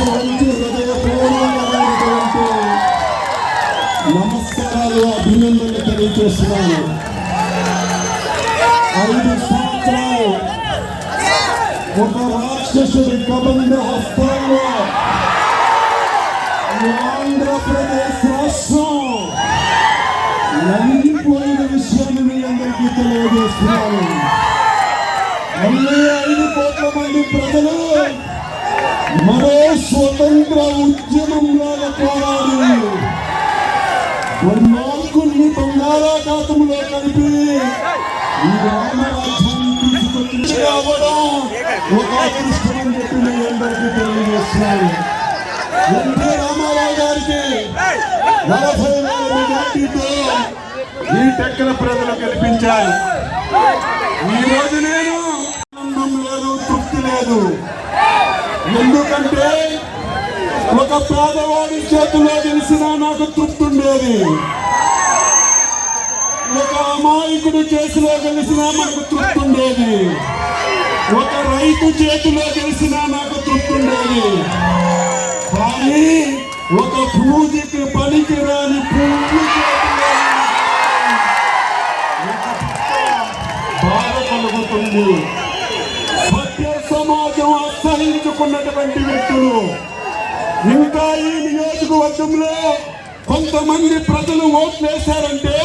శిరస్సు హృదయపూర్వకమైనటువంటి నమస్కారాలు అభినందనలు తెలియజేస్తున్నాను. ఐదు సంవత్సరాలు ఒక రాక్షసుడి కబంధ హస్తంలో ఆంధ్రప్రదేశ్ రాష్ట్రం నలిగిపోయిన విషయాన్ని మీ అందరికీ తెలియజేస్తున్నాను. మళ్ళీ ఐదు కోట్ల మంది ప్రజలు మరో స్వతంత్ర ఉద్యమంలాగా పోరాడి దుర్మార్గుల్ని బంగాళాఖాతంలో కలిపి ఈ రామరాజ్యాన్ని తీసుకొచ్చి రావడం ఒక అదృష్టమని చెప్పి మీ అందరికీ తెలియజేస్తున్నాను. ఎన్టీ రామారావు గారికి నలభై నాలుగు మెజార్టీతో ఈ టెక్కల ప్రజలు గెలిపించారు ఈ రోజు నేను ఆనందం లేదు తృప్తి లేదు. ఎందుకంటే ఒక పేదవాడి చేతిలో తెలిసిన నాకు తృప్తి ఉండేది. ఒక అమాయకుడు చేతిలో తెలిసిన మనకు తృప్తి ఉండేది. ఒక రైతు చేతిలో గెలిచినా నాకు తృప్తి ఉండేది. కానీ ఒక పూజకి పనికి రాని పువ్వు చేతిలో బాధ కలుగుతుంది. అసహించుకున్నటువంటి వ్యక్తులు. ఇంకా ఈ నియోజకవర్గంలో కొంతమంది ప్రజలు ఓట్లేశారంటే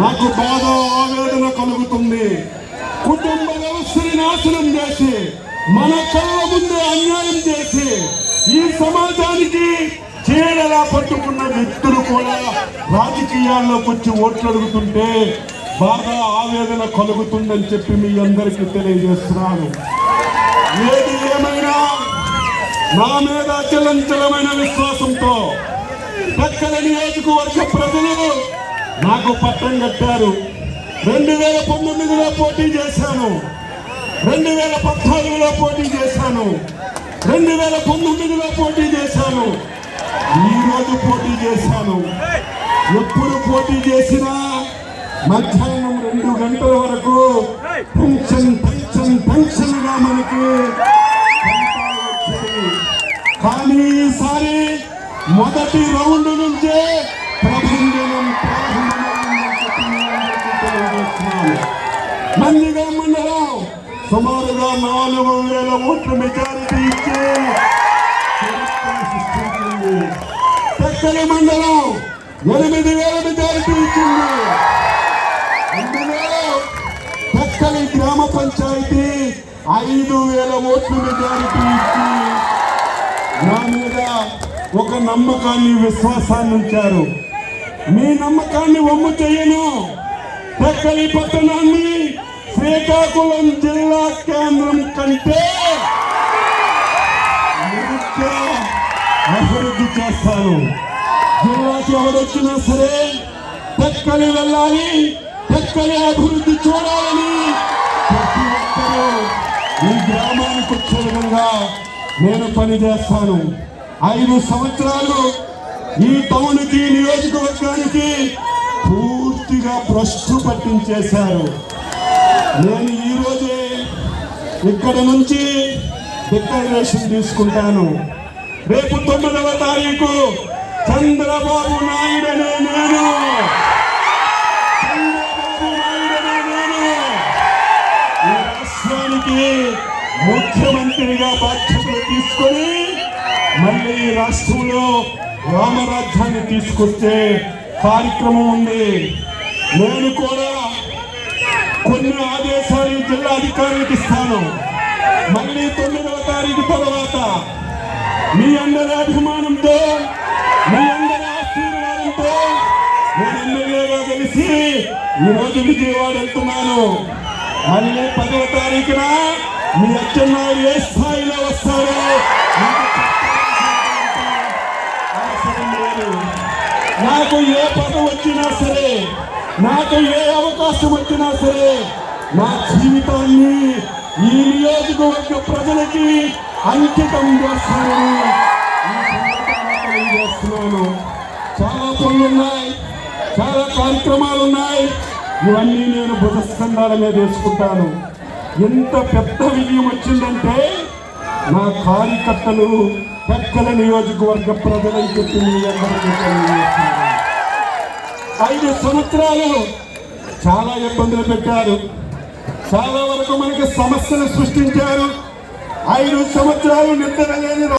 నాకు బాధ ఆవేదన కలుగుతుంది. కుటుంబ వ్యవస్థని నాశనం చేసి మన కళ్ళ ముందు అన్యాయం చేసి ఈ సమాజానికి చీడలా పట్టుకున్న వ్యక్తులు కూడా రాజకీయాల్లోకి వచ్చి ఓట్లు అడుగుతుంటే బాగా ఆవేదన కలుగుతుందని చెప్పి మీ అందరికీ తెలియజేస్తున్నాను. ఏది ఏమైనా నా మీద అచలంచలమైన విశ్వాసంతో పక్కన నియోజకవర్గ ప్రజలు నాకు పట్టం కట్టారు. రెండు వేల పంతొమ్మిదిలో పోటీ చేశాను. రెండు వేల పద్నాలుగులో పోటీ చేశాను. రెండు వేల పంతొమ్మిదిలో పోటీ చేశాను. ఈ రోజు పోటీ చేశాను. ఎప్పుడు పోటీ చేసినా మధ్యాహ్నం రెండు గంటల వరకు టెన్షన్ టెన్షన్. దానికి కానీ ఈసారి మొదటి రౌండ్ నుంచే ప్రభంజనం ప్రారంభమైందని నందిగా మండలం సుమారుగా నాలుగు వేల ఓట్ల మెజారిటీ ఇచ్చి చరిత్ర సృష్టించింది. టెక్కలి మండలం ఎనిమిది వేల మెజారిటీ ఇచ్చింది. అందులో టెక్కలి గ్రామ పంచాయతీ ఐదు వేల ఓట్లు మెజారిటీ ఇచ్చి నా మీద ఒక నమ్మకాన్ని విశ్వాసాన్ని ఉంచారు. మీ నమ్మకాన్ని వమ్ము చేయను. తక్కలి పట్టణాన్ని శ్రీకాకుళం జిల్లా కేంద్రం కంటే అభివృద్ధి చేస్తాను జిల్లాకి ఎవరొచ్చినా సరే తక్కలి వెళ్ళాలి తక్కలి అభివృద్ధి చూడాలని ప్రతి ఒక్కరూ ఈ గ్రామానికి వచ్చే విధంగా నేను పనిచేస్తాను. ఐదు సంవత్సరాలు ఈ టౌన్కి నియోజకవర్గానికి పూర్తిగా భ్రష్టు పట్టించేశారు. నేను ఈరోజే ఇక్కడ నుంచి డిక్లరేషన్ తీసుకుంటాను. రేపు తొమ్మిదవ తారీఖు చంద్రబాబు నాయుడనే నేను. రాష్ట్రానికి ముఖ్యమంత్రిగా బాధ్యతలు తీసుకొని మళ్ళీ రాష్ట్రంలో రామరాజ్యాన్ని తీసుకొచ్చే కార్యక్రమం ఉంది. నేను కూడా కొన్ని ఆదేశాలు ఈ జిల్లా అధికారులకు ఇస్తాను. మళ్ళీ తొమ్మిదవ తారీఖు తర్వాత మీ అందరి అభిమానంతో మీ అందరి ఆశీర్వాదంతో నేను ఎమ్మెల్యేగా కలిసి ఈరోజు విజయవాడ వెళ్తున్నాను. మళ్ళీ పదవ తారీఖు మీ అచ్చెన్నాయుడు ఏ స్థాయిలో వస్తారో నాకు ఏ పదం వచ్చినా సరే నాకు ఏ అవకాశం వచ్చినా సరే నా జీవితాన్ని ఈ నియోజకవర్గ ప్రజలకి అంకితం చేస్తానని చాలా పనులు ఉన్నాయి చాలా కార్యక్రమాలు ఉన్నాయి ఇవన్నీ నేను భుజస్కంధాల మీద వేసుకుంటాను. ఎంత పెద్ద విజయం వచ్చిందంటే నా కార్యకర్తలు పెక్కల నియోజకవర్గ ప్రజలని చెప్పి మీ అందరికీ ఐదు సంవత్సరాలు చాలా ఇబ్బందులు పెట్టారు. చాలా వరకు మనకి సమస్యలు సృష్టించారు. ఐదు సంవత్సరాలు నిద్ర లేని